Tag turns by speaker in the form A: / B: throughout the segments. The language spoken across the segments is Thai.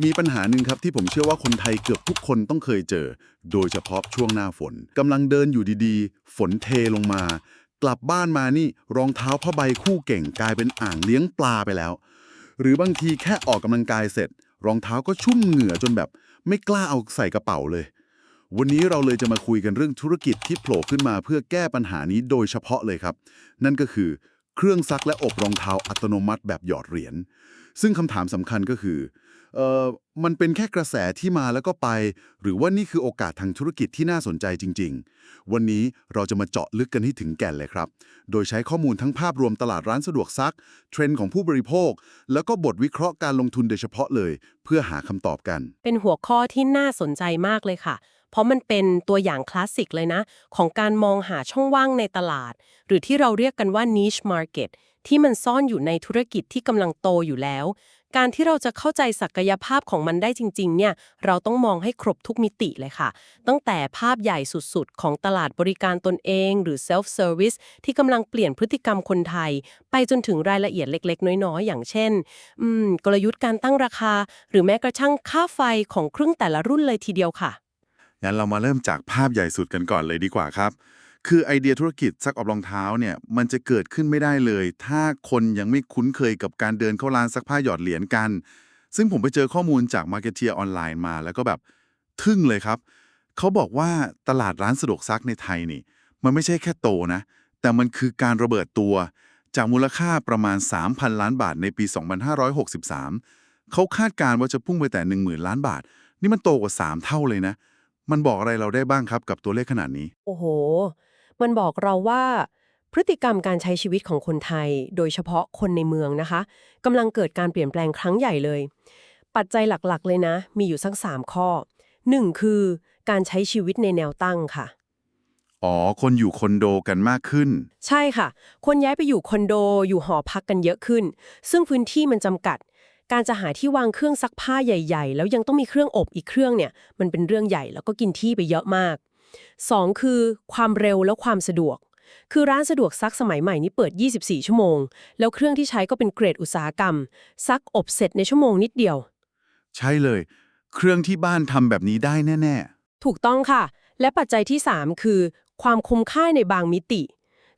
A: มีปัญหาหนึ่งครับที่ผมเชื่อว่าคนไทยเกือบทุกคนต้องเคยเจอ โดยเฉพาะช่วงหน้าฝนกำลังเดินอยู่ดีๆ ฝนเทลงมา กลับบ้านมานี่รองเท้าผ้าใบคู่เก่งกลายเป็นอ่างเลี้ยงปลาไปแล้ว หรือบางทีแค่ออกกำลังกายเสร็จ รองเท้าก็ชุ่มเหงื่อจนแบบ ไม่กล้าเอาใส่กระเป๋าเลย วันนี้เราเลยจะมาคุยกันเรื่องธุรกิจที่โผล่ขึ้นมาเพื่อแก้ปัญหานี้โดยเฉพาะเลยครับ นั่นก็คือ เครื่องซักและอบรองเท้าอัตโนมัติแบบหยอดเหรียญซึ่งคำถามสำคัญก็คือเอ่อ มันเป็นแค่กระแสที่มาแล้วก็ไป หรือว่านี่คือโอกาสทางธุรกิจที่น่าสนใจจริง ๆ วันนี้เราจะมาเจาะลึกกันให้ถึงแก่นเลยครับ โดยใช้ข้อมูลทั้งภาพรวมตลาดร้านสะดวกซัก เทรนด์ของผู้บริโภค แล้วก็บทวิเคราะห์การลงทุนโดยเฉพาะเลย เพื่อหาคำตอบกัน
B: เป็นหัวข้อที่น่าสนใจมากเลยค่ะ เพราะมันเป็นตัวอย่างคลาสสิกเลยนะ ของการมองหาช่องว่างในตลาด หรือที่เราเรียกกันว่า niche market ที่มันซ่อนอยู่ในธุรกิจที่กำลังโตอยู่แล้ว การที่เราจะเข้าใจศักยภาพของมันได้จริงๆ เนี่ย เราต้องมองให้ครบทุกมิติเลยค่ะ ตั้งแต่ภาพใหญ่สุดๆ ของตลาดบริการตนเองหรือ self service ที่กำลังเปลี่ยนพฤติกรรมคนไทย ไปจนถึงรายละเอียดเล็กๆ น้อยๆ อย่างเช่น อืม กลยุทธ์การตั้งราคา หรือแม้กระทั่งค่าไฟของเครื่องแต่ละรุ่นเลยทีเดียวค่ะ
A: งั้นเรามาเริ่มจากภาพใหญ่สุดกันก่อนเลยดีกว่าครับ คือไอเดียธุรกิจซักอบรองเท้าเนี่ยมันจะเกิดขึ้นไม่ได้เลย ถ้าคนยังไม่คุ้นเคยกับการเดินเข้าร้านซักผ้าหยอดเหรียญกัน ซึ่งผมไปเจอข้อมูลจาก Marketeer ออนไลน์มาแล้วก็แบบทึ่งเลยครับ เขาบอกว่าตลาดร้านสะดวกซักในไทยนี่ มันไม่ใช่แค่โตนะ แต่มันคือการระเบิดตัว จากมูลค่าประมาณ 3,000 ล้านบาทในปี 2563 เขาคาดการณ์ว่าจะพุ่งไปแต่ 10,000 ล้านบาท นี่มันโตกว่า 3 เท่าเลยนะ มันบอกอะไรเราได้บ้างครับกับตัวเลขขนาดนี้
B: โอ้โห มันบอกเราว่าพฤติกรรมการใช้ชีวิตของคนไทย โดยเฉพาะคนในเมืองนะคะกำลังเกิดการเปลี่ยนแปลงครั้งใหญ่เลย ปัจจัยหลักๆ เลยนะ มีอยู่สักสามข้อ 1. คือการใช้ชีวิตในแนวตั้งค่ะ
A: อ๋อ คนอยู่คอนโดกันมากขึ้น
B: ใช่ค่ะ คนย้ายไปอยู่คอนโดอยู่หอพักกันเยอะขึ้น ซึ่งพื้นที่มันจำกัด การจะหาที่วางเครื่องซักผ้าใหญ่ ๆ แล้วยังต้องมีเครื่องอบอีกเครื่องเนี่ย มันเป็นเรื่องใหญ่แล้วก็กินที่ไปเยอะมาก 2. คือความเร็วและความสะดวก คือร้านสะดวกซักสมัยใหม่นี้เปิด 24 ชั่วโมง แล้วเครื่องที่ใช้ก็เป็นเกรดอุตสาหกรรม ซักอบเสร็จในชั่วโมงนิดเดียว
A: ใช่เลย เครื่องที่บ้านทำแบบนี้ได้แน่
B: ถูกต้องค่ะ และปัจจัยที่ 3 คือ ความคุ้มค่าในบางมิติ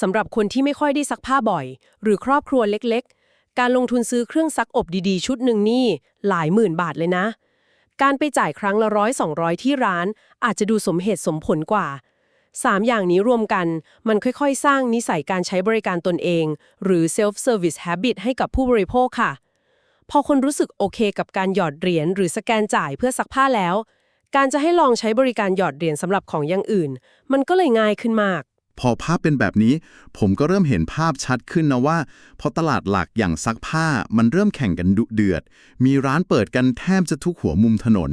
B: สำหรับคนที่ไม่ค่อยได้ซักผ้าบ่อย หรือครอบครัวเล็กๆ การลงทุนซื้อเครื่องซักอบดีๆ ชุดหนึ่งนี่หลายหมื่นบาทเลยนะ การไปจ่ายครั้งละร้อยสองร้อยที่ร้าน อาจจะดูสมเหตุสมผลกว่า 3 อย่างนี้รวมกัน มันค่อยๆ สร้างนิสัยการใช้บริการตนเอง หรือ self service habit ให้กับผู้บริโภคค่ะ พอคนรู้สึกโอเคกับการหยอดเหรียญหรือสแกนจ่ายเพื่อซักผ้าแล้ว การจะให้ลองใช้บริการหยอดเหรียญสำหรับของอย่างอื่น มันก็เลยง่ายขึ้นมาก
A: พอภาพเป็นแบบนี้ ผมก็เริ่มเห็นภาพชัดขึ้นนะว่า พอตลาดหลักอย่างซักผ้ามันเริ่มแข่งกันดุเดือด มีร้านเปิดกันแทบจะทุกหัวมุมถนน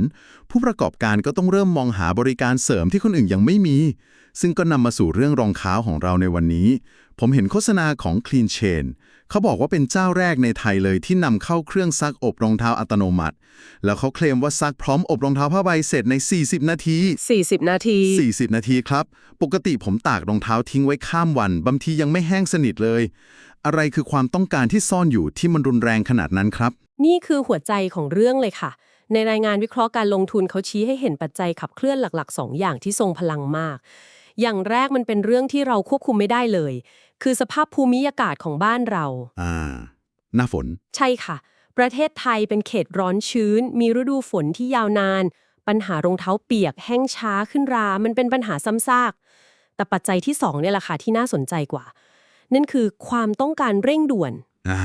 A: ผู้ประกอบการก็ต้องเริ่มมองหาบริการเสริมที่คนอื่นยังไม่มี ซึ่งก็นำมาสู่เรื่องรองเท้าของเราในวันนี้ ผมเห็นโฆษณาของ Clean Chain เขาบอกว่าเป็นเจ้าแรกในไทยเลยที่นำเข้าเครื่องซักอบรองเท้าอัตโนมัติ แล้วเขาเคลมว่าซักพร้อมอบรองเท้าผ้าใบเสร็จใน 40 นาที
B: 40 นาที
A: 40 นาทีครับ ปกติผมตากรองเท้าทิ้งไว้ข้ามวันบางทียังไม่แห้งสนิทเลย อะไรคือความต้องการที่ซ่อนอยู่ที่มันรุนแรงขนาดนั้นครับ
B: นี่คือหัวใจของเรื่องเลยค่ะ ในรายงานวิเคราะห์การลงทุนเขาชี้ให้เห็นปัจจัยขับเคลื่อนหลักๆ 2 อย่างที่ทรงพลังมาก อย่างแรกมันเป็นเรื่องที่เราควบคุมไม่ได้เลย คือสภาพภูมิอากาศของบ้านเรา
A: อ่า หน้าฝน
B: ใช่ค่ะ ประเทศไทยเป็นเขตร้อนชื้น มีฤดูฝนที่ยาวนาน ปัญหารองเท้าเปียก แห้งช้าขึ้นรา มันเป็นปัญหาซ้ำซาก แต่ปัจจัยที่สองเนี่ยแหละค่ะที่น่าสนใจกว่า นั่นคือความต้องการเร่งด่วน
A: อ่า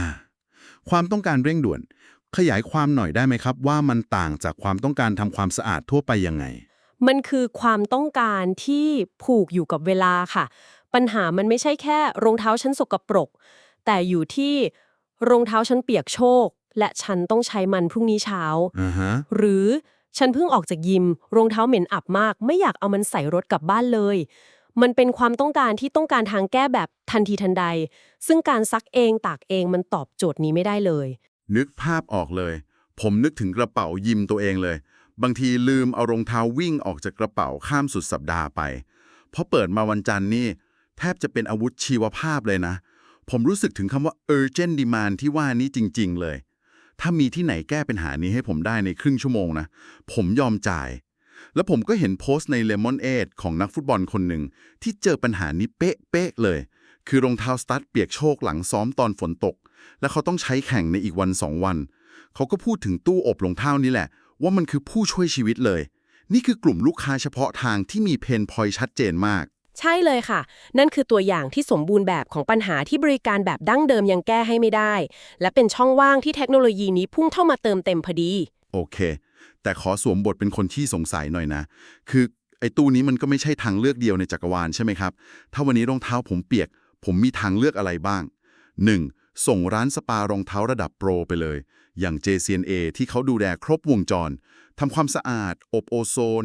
A: ความต้องการเร่งด่วน ขยายความหน่อยได้ไหมครับ ว่ามันต่างจากความต้องการทำความสะอาดทั่วไปยังไง
B: มันคือความต้องการที่ผูกอยู่กับเวลาค่ะ ปัญหามันไม่ใช่แค่รองเท้าฉันสกปรก แต่อยู่ที่รองเท้าฉันเปียกโชกและฉันต้องใช้มันพรุ่งนี้เช้า
A: อ่าฮะ
B: หรือฉันเพิ่งออกจากยิม รองเท้าเหม็นอับมาก ไม่อยากเอามันใส่รถกลับบ้านเลย มันเป็นความต้องการที่ต้องการทางแก้แบบทันทีทันใด ซึ่งการซักเองตากเองมันตอบโจทย์นี้ไม่ได้เลย
A: นึกภาพออกเลย ผมนึกถึงกระเป๋ายิมตัวเองเลย บางทีลืมเอารองเท้าวิ่งออกจากกระเป๋าข้ามสุดสัปดาห์ไปพอเปิดมาวันจันทร์นี่ แทบจะเป็นอาวุธชีวภาพเลยนะ ผมรู้สึกถึงคำว่า urgent demand ที่ว่านี้จริง ๆ เลย ถ้ามีที่ไหนแก้ปัญหานี้ให้ผมได้ในครึ่งชั่วโมงนะ ผมยอมจ่าย แล้วผมก็เห็นโพสต์ใน Lemon 8ของนักฟุตบอลคนหนึ่ง ที่เจอปัญหานี้เป๊ะๆเลย คือรองเท้าสตั๊ดเปียกโชกหลังซ้อมตอนฝนตก แล้วเขาต้องใช้แข่งในอีกวันสองวัน เขาก็พูดถึงตู้อบรองเท้านี่แหละ ว่ามันคือผู้ช่วยชีวิตเลย นี่คือกลุ่มลูกค้าเฉพาะทางที่มีเพนพอยชัดเจนมาก
B: ใช่เลยค่ะ นั่นคือตัวอย่างที่สมบูรณ์แบบของปัญหาที่บริการแบบดั้งเดิมยังแก้ให้ไม่ได้ และเป็นช่องว่างที่เทคโนโลยีนี้พุ่งเข้ามาเติมเต็มพอดี
A: โอเค แต่ขอสวมบทเป็นคนที่สงสัยหน่อยนะ คือไอ้ตู้นี้มันก็ไม่ใช่ทางเลือกเดียวในจักรวาลใช่ไหมครับ ถ้าวันนี้รองเท้าผมเปียก ผมมีทางเลือกอะไรบ้าง 1. ส่งร้านสปารองเท้าระดับโปรไปเลย อย่าง JCNA ที่เขาดูแลครบวงจรทำความสะอาด อบโอโซน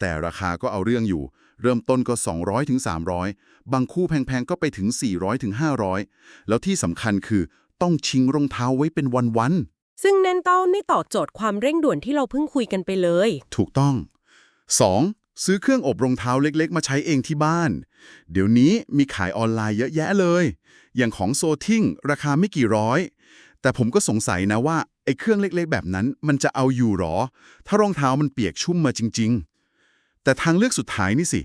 A: แต่ราคาก็เอาเรื่องอยู่ เริ่มต้นก็ 200ถึง300 บางคู่แพงๆ ก็ไปถึง400ถึง500 แล้วที่สำคัญคือต้องชิงรองเท้าไว้เป็นวันๆ
B: ซึ่งแน่นเต้าไม่ตอบโจทย์ความเร่งด่วนที่เราเพิ่งคุยกันไปเลย
A: ถูกต้อง 2. ซื้อเครื่องอบรองเท้าเล็ก ๆ มาใช้เองที่บ้าน เดี๋ยวนี้มีขายออนไลน์เยอะแยะเลย อย่างของโซทิงราคาไม่กี่ร้อย แต่ผมก็สงสัยนะว่าไอ้เครื่องเล็กๆ แบบนั้นมันจะเอาอยู่หรอ ถ้ารองเท้ามันเปียกชุ่มมาจริง ๆ แต่ทางเลือกสุดท้ายนี่สิ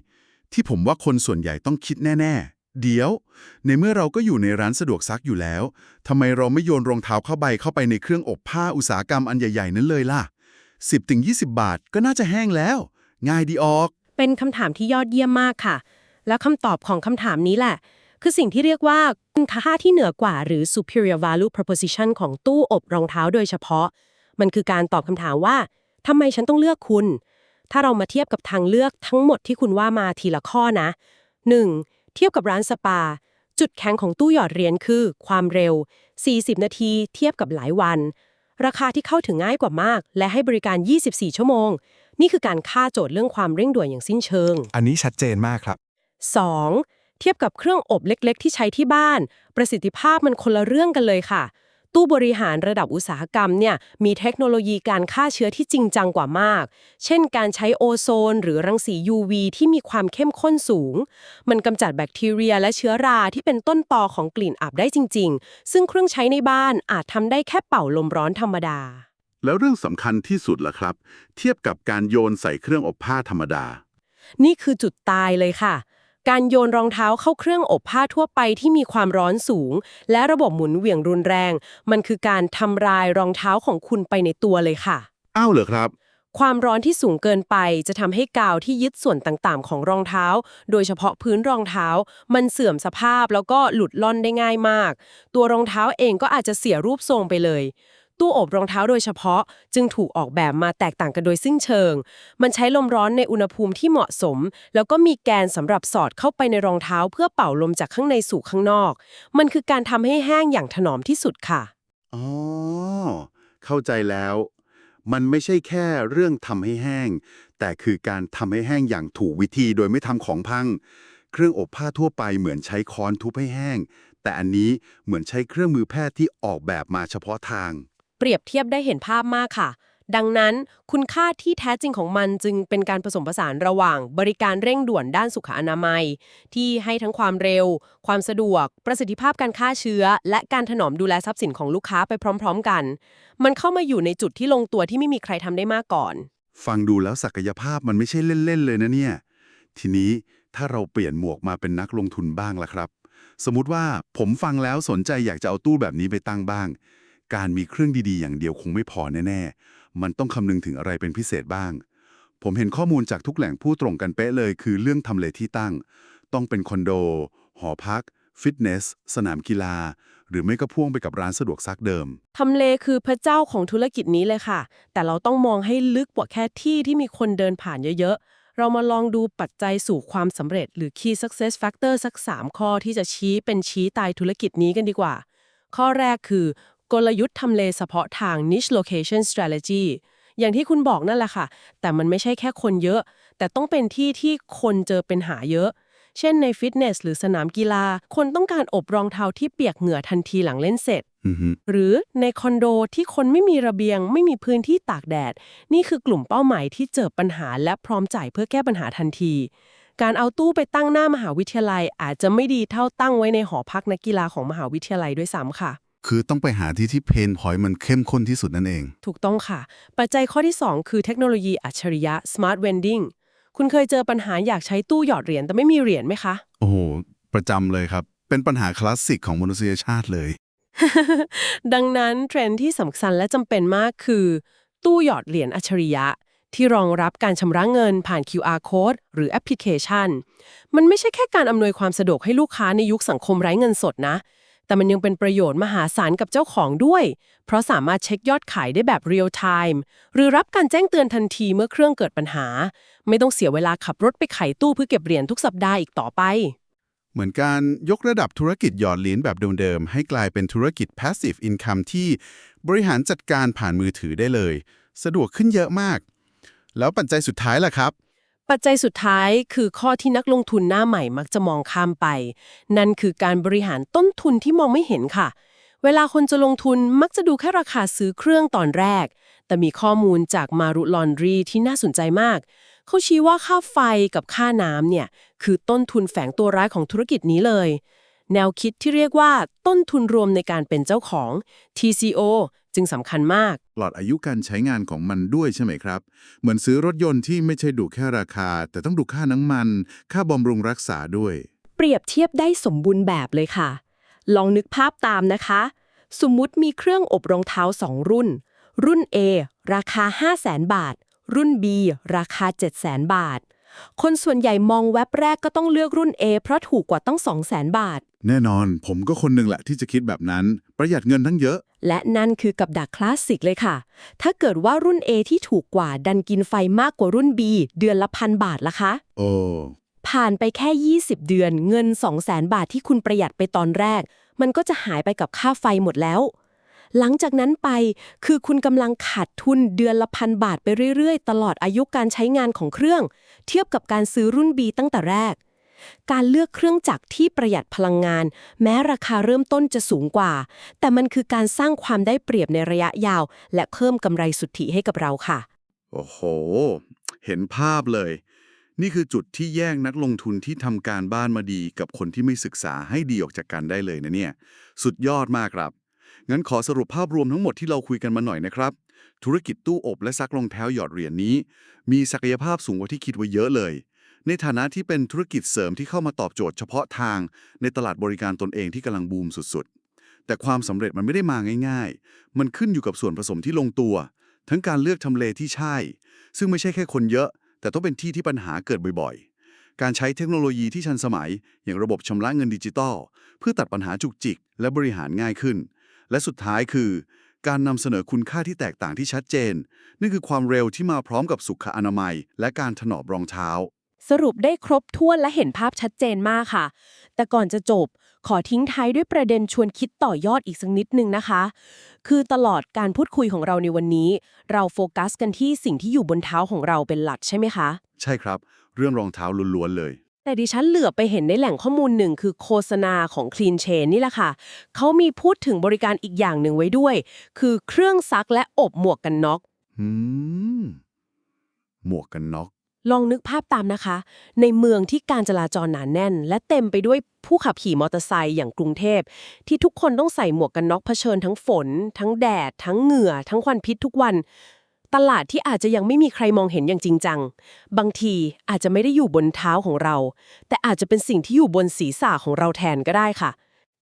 A: ที่ผมว่าคนส่วนใหญ่ต้องคิดแน่ ๆ เดี๋ยว ในเมื่อเราก็อยู่ในร้านสะดวกซักอยู่แล้วทำไมเราไม่โยนรองเท้าเข้าใบเข้าไปในเครื่องอบผ้าอุตสาหกรรมอันใหญ่ๆนั้นเลยล่ะ10-20 บาทก็น่าจะแห้งแล้ว ง่ายดีออก
B: เป็นคำถามที่ยอดเยี่ยมมากค่ะ แล้วคำตอบของคำถามนี้แหละ คือสิ่งที่เรียกว่าคุณค่าที่เหนือกว่า หรือ superior value proposition ของตู้อบรองเท้าโดยเฉพาะ มันคือการตอบคำถามว่าทำไมฉันต้องเลือกคุณ ถ้าเรามาเทียบกับทางเลือกทั้งหมดที่คุณว่ามาทีละข้อนะ 1. เทียบกับร้านสปา จุดแข็งของตู้หยอดเหรียญคือ ความเร็ว 40 นาทีเทียบกับหลายวัน ราคาที่เข้าถึงง่ายกว่ามาก และให้บริการ 24 ชั่วโมง นี่คือการฆ่าโจทย์เรื่องความเร่งด่วนอย่างสิ้นเชิง
C: อันนี้ชัดเจนมากครับ
B: 2. เทียบกับเครื่องอบเล็ก ๆ ที่ใช้ที่บ้าน ประสิทธิภาพมันคนละเรื่องกันเลยค่ะ ตู้บริหารระดับอุตสาหกรรมเนี่ยมีเทคโนโลยีการฆ่าเชื้อที่จริงจังกว่ามาก เช่น การใช้โอโซน หรือรังสี UV ที่มีความเข้มข้นสูง มันกำจัดแบคทีเรียและเชื้อราที่เป็นต้นตอของกลิ่นอับได้จริง ๆ ซึ่งเครื่องใช้ในบ้านอาจทำได้แค่เป่าลมร้อนธรรมดา
A: แล้วเรื่องสำคัญที่สุดล่ะครับ เทียบกับการโยนใส่เครื่องอบผ้าธรรมดา
B: นี่คือจุดตายเลยค่ะ การโยนรองเท้าเข้าเครื่องอบผ้าทั่วไปที่มีความร้อนสูง และระบบหมุนเหวี่ยงรุนแรง มันคือการทำลายรองเท้าของคุณไปในตัวเลยค่ะ
A: อ้าวเหรอครับ
B: ความร้อนที่สูงเกินไปจะทำให้กาวที่ยึดส่วนต่างๆ ของรองเท้า โดยเฉพาะพื้นรองเท้า มันเสื่อมสภาพแล้วก็หลุดล่อนได้ง่ายมาก ตัวรองเท้าเองก็อาจจะเสียรูปทรงไปเลย ตู้อบรองเท้าโดยเฉพาะ จึงถูกออกแบบมาแตกต่างกันโดยสิ้นเชิง มันใช้ลมร้อนในอุณหภูมิที่เหมาะสม แล้วก็มีแกนสำหรับสอดเข้าไปในรองเท้าเพื่อเป่าลมจากข้างในสู่ข้างนอก มันคือการทำให้แห้งอย่างถนอมที่สุดค่ะ
A: อ๋อเข้าใจแล้ว มันไม่ใช่แค่เรื่องทำให้แห้ง แต่คือการทำให้แห้งอย่างถูกวิธีโดยไม่ทำของพัง เครื่องอบผ้าทั่วไปเหมือนใช้ค้อนทุบให้แห้งแต่อันนี้เหมือนใช้เครื่องมือแพทย์ที่ออกแบบมาเฉพาะทาง
B: เปรียบเทียบได้เห็นภาพมากค่ะ ดังนั้นคุณค่าที่แท้จริงของมันจึงเป็นการผสมผสานระหว่างบริการเร่งด่วนด้านสุขอนามัย ที่ให้ทั้งความเร็ว ความสะดวก ประสิทธิภาพการฆ่าเชื้อ และการถนอมดูแลทรัพย์สินของลูกค้าไปพร้อม ๆ กัน มันเข้ามาอยู่ในจุดที่ลงตัวที่ไม่มีใครทำได้มากก่อน
A: ฟังดูแล้วศักยภาพมันไม่ใช่เล่นๆเลยนะเนี่ย ทีนี้ถ้าเราเปลี่ยนหมวกมาเป็นนักลงทุนบ้างล่ะครับ สมมุติว่าผมฟังแล้วสนใจอยากจะเอาตู้แบบนี้ไปตั้งบ้าง การมีเครื่องดีๆ อย่างเดียวคงไม่พอแน่ๆ มันต้องคำนึงถึงอะไรเป็นพิเศษบ้าง ผมเห็นข้อมูลจากทุกแหล่งพูดตรงกันเป๊ะเลย คือเรื่องทำเลที่ตั้ง ต้องเป็นคอนโด หอพัก ฟิตเนส สนามกีฬา หรือไม่ก็พ่วงไปกับร้านสะดวกซักเดิม
B: ทำเลคือพระเจ้าของธุรกิจนี้เลยค่ะ แต่เราต้องมองให้ลึกกว่าแค่ที่ที่มีคนเดินผ่านเยอะๆ เรามาลองดูปัจจัยสู่ความสำเร็จ หรือ Key Success Factor สัก 3 ข้อที่จะชี้เป็นชี้ตายธุรกิจนี้กันดีกว่า ข้อแรกคือ กลยุทธ์ทำเลเฉพาะทาง niche location strategy อย่างที่คุณบอกนั่นแหละค่ะ แต่มันไม่ใช่แค่คนเยอะ แต่ต้องเป็นที่ที่คนเจอเป็นหาเยอะ เช่นในฟิตเนสหรือสนามกีฬา คนต้องการอบรองเท้าที่เปียกเหงื่อทันทีหลังเล่นเสร็จ
A: อือฮึ
B: หรือในคอนโดที่คนไม่มีระเบียง ไม่มีพื้นที่ตากแดด นี่คือกลุ่มเป้าหมายที่เจอปัญหาและพร้อมจ่ายเพื่อแก้ปัญหาทันที การเอาตู้ไปตั้งหน้ามหาวิทยาลัยอาจจะไม่ดีเท่าตั้งไว้ในหอพักนักกีฬาของมหาวิทยาลัยด้วยซ้ำค่ะ
C: คือต้องไปหาที่ที่เพนพอยต์มันเข้มข้นที่สุดนั่นเอง
B: ถูกต้องค่ะ ปัจจัยข้อที่ 2 คือเทคโนโลยีอัจฉริยะ smart vending คุณเคยเจอปัญหาอยากใช้ตู้หยอดเหรียญแต่ไม่มีเหรียญไหมคะ
C: โอ้โห ประจำเลยครับ เป็นปัญหาคลาสสิกของมนุษยชาติเลย
B: ดังนั้นเทรนด์ที่สำคัญและจำเป็นมากคือ ตู้หยอดเหรียญอัจฉริยะ ที่รองรับการชำระเงินผ่าน QR code หรือแอปพลิเคชัน มันไม่ใช่แค่การอำนวยความสะดวกให้ลูกค้าในยุคสังคมไร้เงินสดนะ แต่มันยังเป็นประโยชน์มหาศาลกับเจ้าของด้วย เพราะสามารถเช็คยอดขายได้แบบเรียลไทม์หรือรับการแจ้งเตือนทันทีเมื่อเครื่องเกิดปัญหา ไม่ต้องเสียเวลาขับรถไปไขตู้เพื่อเก็บเหรียญทุกสัปดาห์อีกต่อไป
C: เหมือนการยกระดับธุรกิจหยอดเหรียญแบบเดิมๆให้กลายเป็นธุรกิจ passive income ที่บริหารจัดการผ่านมือถือได้เลย สะดวกขึ้นเยอะมาก แล้วปัจจัยสุดท้ายล่ะครับ
B: ปัจจัยสุดท้ายคือข้อที่นักลงทุนหน้าใหม่มักจะมองข้ามไป นั่นคือการบริหารต้นทุนที่มองไม่เห็นค่ะ เวลาคนจะลงทุนมักจะดูแค่ราคาซื้อเครื่องตอนแรก แต่มีข้อมูลจากมารุลอนรีที่น่าสนใจมาก เขาชี้ว่าค่าไฟกับค่าน้ำเนี่ยคือต้นทุนแฝงตัวร้ายของธุรกิจนี้เลย แนวคิดที่เรียกว่าต้นทุนรวมในการเป็นเจ้าของ TCO จึงสำคัญมาก
A: ปลอดอายุการใช้งานของมันด้วยใช่ไหมครับ เหมือนซื้อรถยนต์ที่ไม่ใช่ดูแค่ราคา แต่ต้องดูค่าน้ำมัน ค่าบำรุงรักษาด้วย
D: เปรียบเทียบได้สมบูรณ์แบบเลยค่ะ ลองนึกภาพตามนะคะ สมมุติมีเครื่องอบรองเท้า 2 รุ่น รุ่น A ราคา 500,000 บาท รุ่น B ราคา 700,000 บาท คนส่วนใหญ่มองแว็บแรกก็ต้องเลือกรุ่น A เพราะถูกกว่าต้อง200,000 บาท
A: แน่นอนผมก็คนหนึ่งแหละที่จะคิดแบบนั้น ประหยัดเงินทั้งเยอะ
D: และนั่นคือกับดักคลาสสิกเลยค่ะ ถ้าเกิดว่ารุ่น A ที่ถูกกว่าดันกินไฟมากกว่ารุ่น B เดือนละพันบาทละคะ
A: โอ้
D: ผ่านไปแค่ 20 เดือนเงิน 200,000 บาทที่คุณประหยัดไปตอนแรก มันก็จะหายไปกับค่าไฟหมดแล้ว หลังจากนั้นไปคือคุณกำลังขาดทุนเดือนละพันบาทไปเรื่อยๆ ตลอดอายุการใช้งานของเครื่อง เทียบกับการซื้อรุ่น B ตั้งแต่แรก การเลือกเครื่องจักรที่ประหยัดพลังงาน แม้ราคาเริ่มต้นจะสูงกว่า แต่มันคือการสร้างความได้เปรียบในระยะยาว และเพิ่มกำไรสุทธิให้กับเราค่ะ
A: โอ้โห เห็นภาพเลย นี่คือจุดที่แยกนักลงทุนที่ทำการบ้านมาดีกับคนที่ไม่ศึกษาให้ดีออกจากกันได้เลยนะเนี่ย สุดยอดมากครับ งั้นขอสรุปภาพรวมทั้งหมดที่เราคุยกันมาหน่อยนะครับ ธุรกิจตู้อบและซักรองเท้าหยอดเหรียญนี้ มีศักยภาพสูงกว่าที่คิดไว้เยอะเลย ในฐานะที่เป็นธุรกิจเสริมที่เข้ามาตอบโจทย์เฉพาะทางในตลาดบริการตนเองที่กำลังบูมสุดๆ แต่ความสำเร็จมันไม่ได้มาง่าย ๆ มันขึ้นอยู่กับส่วนผสมที่ลงตัว ทั้งการเลือกทำเลที่ใช่ ซึ่งไม่ใช่แค่คนเยอะ แต่ต้องเป็นที่ที่ปัญหาเกิดบ่อยๆ การใช้เทคโนโลยีที่ทันสมัย อย่างระบบชำระเงินดิจิตอลเพื่อตัดปัญหาจุกจิก และบริหารง่ายขึ้น และสุดท้ายคือ การนำเสนอคุณค่าที่แตกต่างที่ชัดเจนนั่นคือความเร็วที่มาพร้อมกับสุขอนามัย และการถนอมรองเท้า
D: สรุปได้ครบถ้วนและเห็นภาพชัดเจนมากค่ะ แต่ก่อนจะจบ ขอทิ้งท้ายด้วยประเด็นชวนคิดต่อยอดอีกสักนิดนึงนะคะ คือตลอดการพูดคุยของเราในวันนี้ เราโฟกัสกันที่สิ่งที่อยู่บนเท้าของเราเป็นหลักใช่ไหมคะ
A: ใช่ครับ เรื่องรองเท้าล้วนๆเลย
B: แต่ดิฉันเหลือไปเห็นในแหล่งข้อมูลหนึ่งคือโฆษณาของ Clean Chain นี่แหละค่ะ เขามีพูดถึงบริการอีกอย่างหนึ่งไว้ด้วย คือเครื่องซักและอบหมวกกันน็อก
A: หืม หมวกกันน็อก
B: ลองนึกภาพตามนะคะ ในเมืองที่การจราจรหนานแน่น และเต็มไปด้วยผู้ขับขี่มอเตอร์ไซค์อย่างกรุงเทพ ที่ทุกคนต้องใส่หมวกกันน็อกเผชิญทั้งฝน ทั้งแดด ทั้งเหงื่อ ทั้งควันพิษทุกวัน ตลาดที่อาจจะยังไม่มีใครมองเห็นอย่างจริงจัง บางทีอาจจะไม่ได้อยู่บนเท้าของเรา แต่อาจจะเป็นสิ่งที่อยู่บนศีรษะของเราแทนก็ได้ค่ะ